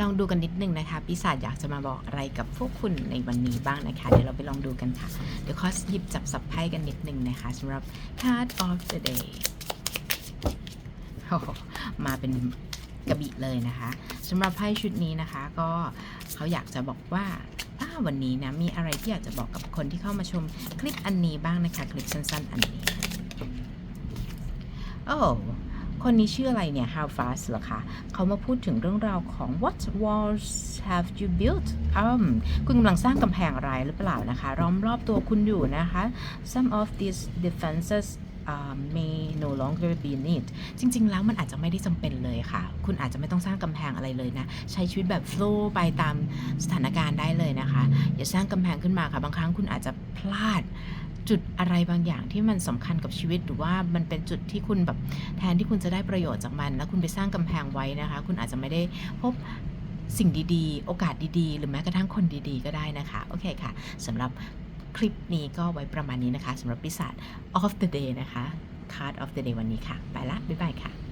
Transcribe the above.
ลองดูกันนิดนึงนะคะปีศาจอยากจะมาบอกอะไรกับพวกคุณในวันนี้บ้างนะคะ เดี๋ยวเราไปลองดูกันค่ะ เดี๋ยวขอหยิบจับสับไพ่กันนิดนึงนะคะสำหรับ card of the day มาเป็นกระบี่เลยนะคะสำหรับไพ่ชุดนี้นะคะก็เขาอยากจะบอกว่าอ้าวันนี้นะมีอะไรที่อยากจะบอกกับคนที่เข้ามาชมคลิปอันนี้บ้างนะคะ คลิปสั้นๆ อันนี้โอ้ คนนี้ชื่ออะไรเนี่ย How fast เหรอคะเขามาพูดถึงเรื่องราวของ What walls have you built อืมคุณกำลังสร้างกำแพงอะไรหรือเปล่านะคะล้อมรอบตัวคุณอยู่นะคะ Some of these defenses uh, may no longer be need จริง ๆ แล้วมันอาจจะไม่ได้จำเป็นเลยค่ะ คุณอาจจะไม่ต้องสร้างกำแพงอะไรเลยนะ ใช้ชีวิตแบบ flow ไปตามสถานการณ์ได้เลยนะคะ อย่าสร้างกำแพงขึ้นมาค่ะ บางครั้งคุณอาจจะพลาด จุดอะไรบางอย่างที่มันสำคัญกับชีวิตหรือว่ามันเป็นจุดที่คุณแบบแทนที่คุณจะได้ประโยชน์จากมัน แล้วคุณไปสร้างกำแพงไว้นะคะ คุณอาจจะไม่ได้พบสิ่งดีๆ โอกาสดีๆ หรือแม้กระทั่งคนดีๆ ก็ได้นะคะ โอเคค่ะสำหรับคลิปนี้ก็ไว้ประมาณนี้นะคะสำหรับปีศาจ of the day นะคะ card of the day วันนี้ค่ะ ไปละ บ๊ายบายค่ะ